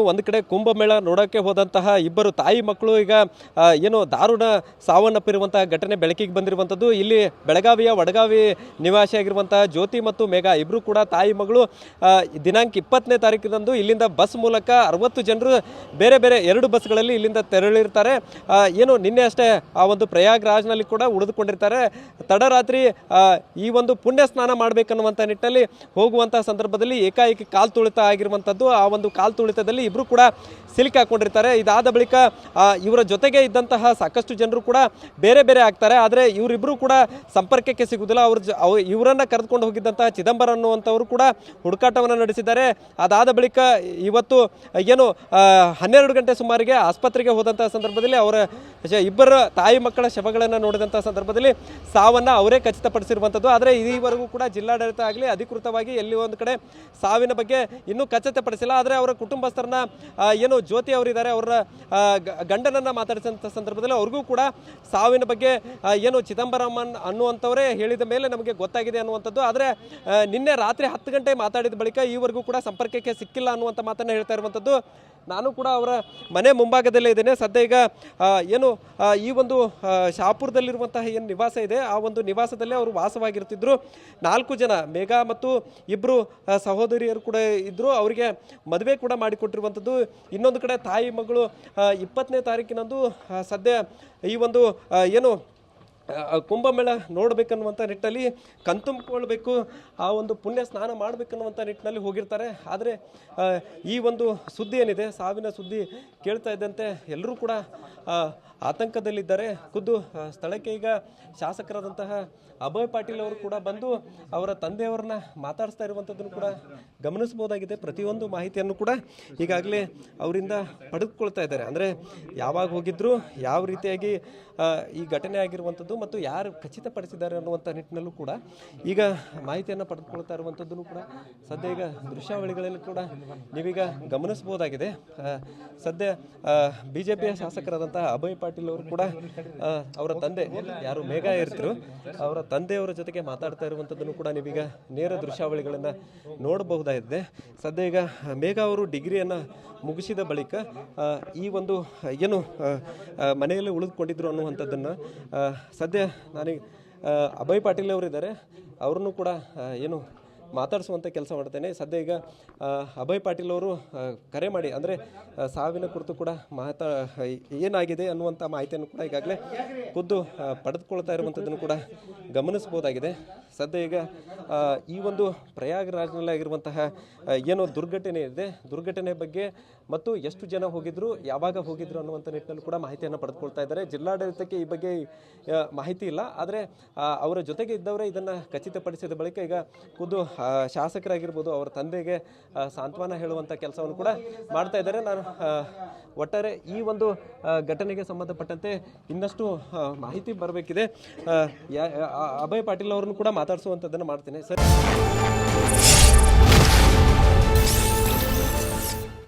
ಒಂದು ಕಡೆ ಕುಂಭಮೇಳ ನೋಡೋಕ್ಕೆ ಹೋದಂತಹ ಇಬ್ಬರು ತಾಯಿ ಮಕ್ಕಳು ಈಗ ಏನು ದಾರುಣ ಸಾವನ್ನಪ್ಪಿರುವಂತಹ ಘಟನೆ ಬೆಳಕಿಗೆ ಬಂದಿರುವಂಥದ್ದು. ಇಲ್ಲಿ ಬೆಳಗಾವಿಯ ವಡಗಾವಿ ನಿವಾಸಿಯಾಗಿರುವಂತಹ ಜ್ಯೋತಿ ಮತ್ತು ಮೇಘ ಇಬ್ಬರು ಕೂಡ ತಾಯಿ ಮಗಳು. ದಿನಾಂಕ ಇಪ್ಪತ್ತನೇ ತಾರೀಕಿನಂದು ಇಲ್ಲಿಂದ ಬಸ್ ಮೂಲಕ ಅರವತ್ತು ಜನರು ಬೇರೆ ಬೇರೆ ಎರಡು ಬಸ್ಗಳಲ್ಲಿ ಇಲ್ಲಿಂದ ತೆರಳಿರ್ತಾರೆ. ಏನು ನಿನ್ನೆ ಅಷ್ಟೇ ಆ ಒಂದು ಪ್ರಯಾಗ್ರಾಜ್ನಲ್ಲಿ ಕೂಡ ಉಳಿದುಕೊಂಡಿರ್ತಾರೆ. ತಡರಾತ್ರಿ ಈ ಒಂದು ಪುಣ್ಯ ಸ್ನಾನ ಮಾಡಬೇಕನ್ನುವಂಥ ನಿಟ್ಟಲ್ಲಿ ಹೋಗುವಂತಹ ಸಂದರ್ಭದಲ್ಲಿ ಏಕಾಏಕಿ ಕಾಲ್ ತುಳಿತ ಆಗಿರುವಂಥದ್ದು. ಆ ಒಂದು ಕಾಲ್ ತುಳಿತದಲ್ಲಿ ಇಬ್ಬರು ಕೂಡ ಸಿಲ್ಕ್ ಹಾಕೊಂಡಿರ್ತಾರೆ. ಇದಾದ ಬಳಿಕ ಇವರ ಜೊತೆಗೆ ಇದ್ದಂತಹ ಸಾಕಷ್ಟು ಜನರು ಕೂಡ ಬೇರೆ ಬೇರೆ ಆಗ್ತಾರೆ. ಆದರೆ ಇವರಿಬ್ಬರು ಕೂಡ ಸಂಪರ್ಕಕ್ಕೆ ಸಿಗುವುದಿಲ್ಲ ಅವ್ರ ಜ ಇವರನ್ನು ಕರೆದುಕೊಂಡು ಹೋಗಿದ್ದಂತಹ ಚಿದಂಬರ ಅನ್ನುವಂಥವರು ಕೂಡ ಹುಡುಕಾಟವನ್ನು ನಡೆಸಿದ್ದಾರೆ. ಅದಾದ ಬಳಿಕ ಇವತ್ತು, ಏನು ಹನ್ನೆರಡು ಗಂಟೆ ಸುಮಾರಿಗೆ ಆಸ್ಪತ್ರೆಗೆ ಹೋದಂತಹ ಸಂದರ್ಭದಲ್ಲಿ ಅವರ ಇಬ್ಬರ ತಾಯಿ ಮಕ್ಕಳ ಶವಗಳನ್ನು ನೋಡಿದಂತಹ ಸಂದರ್ಭದಲ್ಲಿ ಸಾವನ್ನು ಅವರೇ ಖಚಿತಪಡಿಸಿರುವಂಥದ್ದು. ಆದರೆ ಈವರೆಗೂ ಕೂಡ ಜಿಲ್ಲಾಡಳಿತ ಆಗಲಿ ಅಧಿಕೃತವಾಗಿ ಎಲ್ಲಿ ಒಂದು ಕಡೆ ಸಾವಿನ ಬಗ್ಗೆ ಇನ್ನೂ ಖಚಿತಪಡಿಸಿಲ್ಲ. ಆದರೆ ಅವರ ಕುಟುಂಬಸ್ಥರನ್ನ ಏನು ಜ್ಯೋತಿ ಅವರಿದ್ದಾರೆ, ಅವರ ಗಂಡನನ್ನು ಮಾತಾಡಿಸಿದಂಥ ಸಂದರ್ಭದಲ್ಲಿ ಅವ್ರಿಗೂ ಕೂಡ ಸಾವಿನ ಬಗ್ಗೆ ಏನು ಚಿದಂಬರಮನ್ ಅನ್ನುವಂಥವರೇ ಹೇಳಿದ ಮೇಲೆ ನಮಗೆ ಗೊತ್ತಾಗಿದೆ ಅನ್ನುವಂಥದ್ದು. ಆದರೆ ನಿನ್ನೆ ರಾತ್ರಿ ಹತ್ತು ಗಂಟೆ ಮಾತಾಡಿದ ಬಳಿಕ ಈವರೆಗೂ ಕೂಡ ಸಂಪರ್ಕಕ್ಕೆ ಸಿಕ್ಕಿಲ್ಲ ಅನ್ನುವಂಥ ಮಾತನ್ನು ಹೇಳ್ತಾ ಇರುವಂಥದ್ದು. ನಾನು ಕೂಡ ಅವರ ಮನೆ ಮುಂಭಾಗದಲ್ಲೇ ಇದ್ದೇನೆ. ಸದ್ಯ ಈಗ ಏನು ಈ ಒಂದು ಶಾಪುರದಲ್ಲಿರುವಂತಹ ಏನು ನಿವಾಸ ಇದೆ, ಆ ಒಂದು ನಿವಾಸದಲ್ಲೇ ಅವರು ವಾಸವಾಗಿರ್ತಿದ್ರು. ನಾಲ್ಕು ಜನ, ಮೇಘ ಮತ್ತು ಇಬ್ಬರು ಸಹೋದರಿಯರು ಕೂಡ ಇದ್ದರು ಅವರಿಗೆ ಮದುವೆ ಕೂಡ ಮಾಡಿಕೊಟ್ಟಿರುವಂಥದ್ದು ಇನ್ನೊಂದು ಕಡೆ ತಾಯಿ ಮಗಳು ಇಪ್ಪತ್ತನೇ ತಾರೀಕಿನಂದು ಸದ್ಯ ಈ ಒಂದು ಏನು ಕುಂಭಮೇಳ ನೋಡಬೇಕನ್ನುವಂಥ ನಿಟ್ಟಲ್ಲಿ ಕಣ್ತುಂಬಿಕೊಳ್ಬೇಕು, ಆ ಒಂದು ಪುಣ್ಯ ಸ್ನಾನ ಮಾಡಬೇಕನ್ನುವಂಥ ನಿಟ್ಟಿನಲ್ಲಿ ಹೋಗಿರ್ತಾರೆ. ಆದರೆ ಈ ಒಂದು ಸುದ್ದಿ ಏನಿದೆ, ಸಾವಿನ ಸುದ್ದಿ ಕೇಳ್ತಾ ಇದ್ದಂತೆ ಎಲ್ಲರೂ ಕೂಡ ಆತಂಕದಲ್ಲಿದ್ದಾರೆ. ಖುದ್ದು ಸ್ಥಳಕ್ಕೆ ಈಗ ಶಾಸಕರಾದಂತಹ ಅಭಯ್ ಪಾಟೀಲ್ ಅವರು ಕೂಡ ಬಂದು ಅವರ ತಂದೆಯವರನ್ನ ಮಾತಾಡಿಸ್ತಾ ಇರುವಂಥದ್ದನ್ನು ಕೂಡ ಗಮನಿಸ್ಬೋದಾಗಿದೆ ಪ್ರತಿಯೊಂದು ಮಾಹಿತಿಯನ್ನು ಕೂಡ ಈಗಾಗಲೇ ಅವರಿಂದ ಪಡೆದುಕೊಳ್ತಾ ಇದ್ದಾರೆ. ಅಂದರೆ, ಯಾವಾಗ ಹೋಗಿದ್ರು, ಯಾವ ರೀತಿಯಾಗಿ ಈ ಘಟನೆ ಆಗಿರುವಂಥದ್ದು ಮತ್ತು ಯಾರು ಖಚಿತಪಡಿಸಿದ್ದಾರೆ ಅನ್ನುವಂಥ ನಿಟ್ಟಿನಲ್ಲೂ ಕೂಡ ಈಗ ಮಾಹಿತಿಯನ್ನು ಪಡೆದುಕೊಳ್ತಾ ಇರುವಂಥದ್ದನ್ನು ಕೂಡ ಸದ್ಯ ಈಗ ದೃಶ್ಯಾವಳಿಗಳಲ್ಲಿ ಕೂಡ ನೀವೀಗ ಗಮನಿಸ್ಬೋದಾಗಿದೆ ಆ, ಸದ್ಯ ಬಿ ಜೆ ಪಿಯ ಶಾಸಕರಾದಂತಹ ಅಭಯ್ ಪಾಟೀಲ್ ಅವರು ಕೂಡ ಅವರ ತಂದೆ ಯಾರು ಮೇಘಾ ಇರ್ತಿರು ಅವರ ತಂದೆಯವರ ಜೊತೆಗೆ ಮಾತಾಡ್ತಾ ಇರುವಂಥದ್ದನ್ನು ಕೂಡ ನೀವೀಗ ನೇರ ದೃಶ್ಯಾವಳಿಗಳನ್ನು ನೋಡಬಹುದಾಗಿದೆ. ಸದ್ಯ ಈಗ ಮೇಘಾ ಅವರು ಡಿಗ್ರಿಯನ್ನು ಮುಗಿಸಿದ ಬಳಿಕ ಈ ಒಂದು ಏನು ಮನೆಯಲ್ಲಿ ಉಳಿದುಕೊಂಡಿದ್ರು ಅನ್ನುವಂಥದ್ದನ್ನು ಆ, ಸದ್ಯ ನನಗೆ ಅಭಯ್ ಪಾಟೀಲ್ ಅವರಿದ್ದಾರೆ. ಅವ್ರನ್ನೂ ಕೂಡ ಏನು ಮಾತಾಡಿಸುವಂಥ ಕೆಲಸ ಮಾಡ್ತೇನೆ. ಸದ್ಯ ಈಗ ಅಭಯ್ ಪಾಟೀಲ್ ಅವರು ಕರೆ ಮಾಡಿ, ಅಂದರೆ ಸಾವಿನ ಕುರಿತು ಕೂಡ ಮಾತಾ ಏನಾಗಿದೆ ಅನ್ನುವಂಥ ಮಾಹಿತಿಯನ್ನು ಕೂಡ ಈಗಾಗಲೇ ಖುದ್ದು ಪಡೆದುಕೊಳ್ತಾ ಇರುವಂಥದ್ದನ್ನು ಕೂಡ ಗಮನಿಸ್ಬೋದಾಗಿದೆ ಸದ್ಯ ಈಗ ಈ ಒಂದು ಪ್ರಯಾಗರಾಜ್ನಲ್ಲಿ ಆಗಿರುವಂತಹ ಏನು ದುರ್ಘಟನೆ ಇದೆ. ದುರ್ಘಟನೆ ಬಗ್ಗೆ ಮತ್ತು ಎಷ್ಟು ಜನ ಹೋಗಿದ್ರು, ಯಾವಾಗ ಹೋಗಿದ್ರು ಅನ್ನುವಂಥ ನಿಟ್ಟಿನಲ್ಲಿ ಕೂಡ ಮಾಹಿತಿಯನ್ನು ಪಡೆದುಕೊಳ್ತಾ ಇದ್ದಾರೆ. ಜಿಲ್ಲಾಡಳಿತಕ್ಕೆ ಈ ಬಗ್ಗೆ ಮಾಹಿತಿ ಇಲ್ಲ. ಆದರೆ ಅವರ ಜೊತೆಗೆ ಇದ್ದವರೇ ಇದನ್ನು ಖಚಿತಪಡಿಸಿದ ಬಳಿಕ ಈಗ ಖುದ್ದು ಶಾಸಕರಾಗಿರ್ಬೋದು ಅವರ ತಂದೆಗೆ ಸಾಂತ್ವನ ಹೇಳುವಂಥ ಕೆಲಸವನ್ನು ಕೂಡ ಮಾಡ್ತಾ ಇದ್ದಾರೆ. ನಾನು ಒಟ್ಟಾರೆ ಈ ಒಂದು ಘಟನೆಗೆ ಸಂಬಂಧಪಟ್ಟಂತೆ ಇನ್ನಷ್ಟು ಮಾಹಿತಿ ಬರಬೇಕಿದೆ. ಅಭಯ್ ಪಾಟೀಲ್ ಅವರನ್ನು ಕೂಡ ಮಾತಾಡಿಸುವಂಥದ್ದನ್ನು ಮಾಡ್ತೇನೆ. ಸರ್.